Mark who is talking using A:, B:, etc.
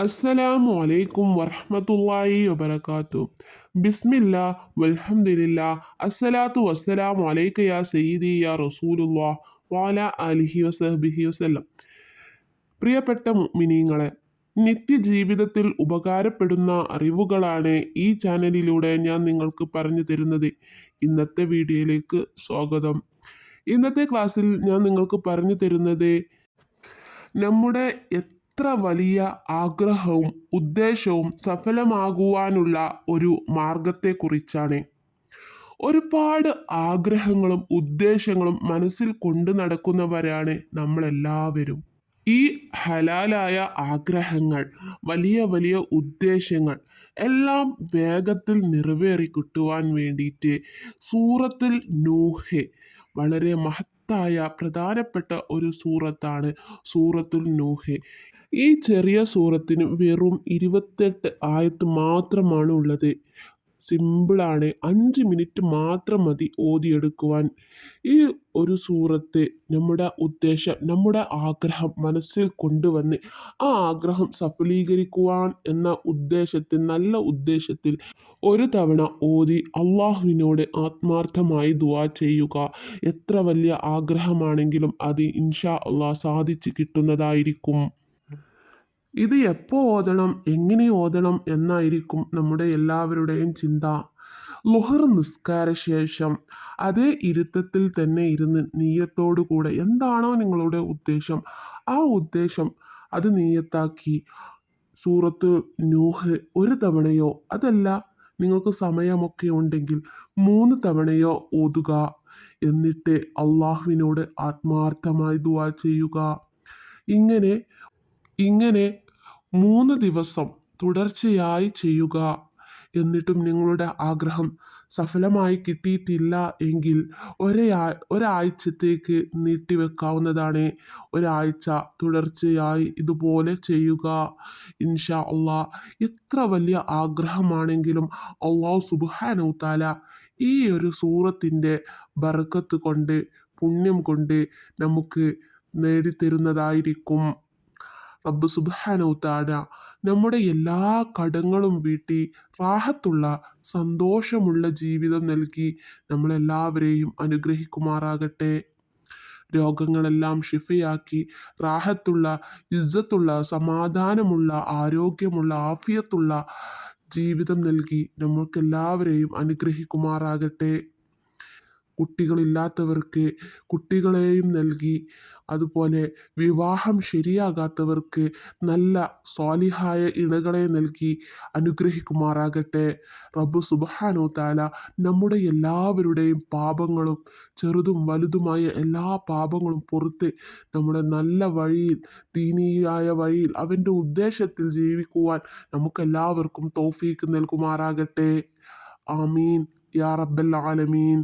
A: അസ്സലാമു അലൈക്കും വറഹ്മത്തുള്ളാഹി വബറകാത്തു ബിസ്മില്ല വൽഹംദുലില്ലാ അസ്സലാത്തു വസ്സലാമു അലൈക യാ സയ്യിദി യാ റസൂലുള്ളാഹ് വാല അലിഹി വസഹബിഹി വസല്ലം പ്രിയപ്പെട്ട മുഅ്മിനീങ്ങളെ നിത്യജീവിതത്തിൽ ഉപകാരപ്പെടുന്ന അറിവുകളാണ് ഈ ചാനലിലൂടെ ഞാൻ നിങ്ങൾക്ക് പറഞ്ഞു തരുന്നത്. ഇന്നത്തെ വീഡിയോയിലേക്ക് സ്വാഗതം. ഇന്നത്തെ ക്ലാസ്സിൽ ഞാൻ നിങ്ങൾക്ക് പറഞ്ഞു തരുന്നത് നമ്മുടെ എത്ര വലിയ ആഗ്രഹവും ഉദ്ദേശവും സഫലമാകുവാനുള്ള ഒരു മാർഗത്തെക്കുറിച്ചാണ് ഒരുപാട് ആഗ്രഹങ്ങളും ഉദ്ദേശങ്ങളും മനസ്സിൽ കൊണ്ടു നടക്കുന്നവരാണ് നമ്മളെല്ലാവരും. ഈ ഹലാലായ ആഗ്രഹങ്ങൾ വലിയ വലിയ ഉദ്ദേശങ്ങൾ എല്ലാം വേഗത്തിൽ നിറവേറി കിട്ടുവാൻ വേണ്ടിയിട്ട് സൂറത്തിൽ നൂഹെ വളരെ മഹത്തായ പ്രധാനപ്പെട്ട ഒരു സൂറത്താണ് സൂറത്തുൽ നൂഹ്. ഈ ചെറിയ സൂറത്തിന് വെറും ഇരുപത്തെട്ട് ആയത്ത് മാത്രമാണ് ഉള്ളത്. സിമ്പിളാണ് അഞ്ച് മിനിറ്റ് മാത്രം മതി ഓതിയെടുക്കുവാൻ. ഈ ഒരു സൂറത്ത് നമ്മുടെ ഉദ്ദേശം നമ്മുടെ ആഗ്രഹം മനസ്സിൽ കൊണ്ടുവന്ന് ആ ആഗ്രഹം സഫലീകരിക്കുവാൻ എന്ന ഉദ്ദേശത്തിൽ നല്ല ഉദ്ദേശത്തിൽ ഒരു തവണ ഓതി അള്ളാഹുവിനോട് ആത്മാർത്ഥമായി ദുവാ ചെയ്യുക. എത്ര വലിയ ആഗ്രഹമാണെങ്കിലും അത് ഇൻഷാ അള്ളാഹ് സാധിച്ചു കിട്ടുന്നതായിരിക്കും. ഇത് എപ്പോൾ ഓതണം എങ്ങനെ ഓതണം എന്നായിരിക്കും നമ്മുടെ എല്ലാവരുടെയും ചിന്ത. ലുഹർ നിസ്കാര ശേഷം അതേ ഇരുത്തത്തിൽ തന്നെ ഇരുന്ന് നീയത്തോടു കൂടെ എന്താണോ നിങ്ങളുടെ ഉദ്ദേശം ആ ഉദ്ദേശം അത് നീയത്താക്കി. സൂറത്ത് നൂഹ് ഒരു തവണയോ അതല്ല നിങ്ങൾക്ക് സമയമൊക്കെ ഉണ്ടെങ്കിൽ മൂന്ന് തവണയോ ഓതുക. എന്നിട്ട് അള്ളാഹുവിനോട് ആത്മാർത്ഥമായി ദുവാ ചെയ്യുക. ഇങ്ങനെ ഇങ്ങനെ മൂന്ന് ദിവസം തുടർച്ചയായി ചെയ്യുക എന്നിട്ടും നിങ്ങളുടെ ആഗ്രഹം സഫലമായി കിട്ടിയിട്ടില്ല എങ്കിൽ ഒരയാ ഒരാഴ്ചത്തേക്ക് നീട്ടിവെക്കാവുന്നതാണ്. ഒരാഴ്ച തുടർച്ചയായി ഇതുപോലെ ചെയ്യുക. ഇൻഷാ അള്ളാ എത്ര വലിയ ആഗ്രഹമാണെങ്കിലും അള്ളാഹു സുബാനൂത്താല ഈ ഒരു സൂറത്തിന്റെ ബർക്കത്ത് കൊണ്ട് പുണ്യം കൊണ്ട് നമുക്ക് നേടിത്തരുന്നതായിരിക്കും. റബ്ബ് സുബാനൗത്താട നമ്മുടെ എല്ലാ കടങ്ങളും വീട്ടി റാഹത്തുള്ള സന്തോഷമുള്ള ജീവിതം നൽകി നമ്മളെല്ലാവരെയും അനുഗ്രഹിക്കുമാറാകട്ടെ. രോഗങ്ങളെല്ലാം ഷിഫയാക്കി റാഹത്തുള്ള ഇജ്ജത്തുള്ള സമാധാനമുള്ള ആരോഗ്യമുള്ള ആഫിയത്തുള്ള ജീവിതം നൽകി നമ്മൾക്കെല്ലാവരെയും അനുഗ്രഹിക്കുമാറാകട്ടെ. കുട്ടികളില്ലാത്തവർക്ക് കുട്ടികളെയും നൽകി. അതുപോലെ വിവാഹം ശരിയാകാത്തവർക്ക് നല്ല സ്വാലിഹായ ഇണകളെ നൽകി അനുഗ്രഹിക്കുമാറാകട്ടെ. റബ്ബു സുബഹാനോ താല നമ്മുടെ എല്ലാവരുടെയും പാപങ്ങളും ചെറുതും വലുതുമായ എല്ലാ പാപങ്ങളും പുറത്ത് നമ്മുടെ നല്ല വഴിയിൽ ദീനീയായ വഴിയിൽ അവന്റെ ഉദ്ദേശത്തിൽ ജീവിക്കുവാൻ നമുക്കെല്ലാവർക്കും തോഫീക്ക് നൽകുമാറാകട്ടെ. ആമീൻ. യാ റബ്ബൽ ആലമീൻ.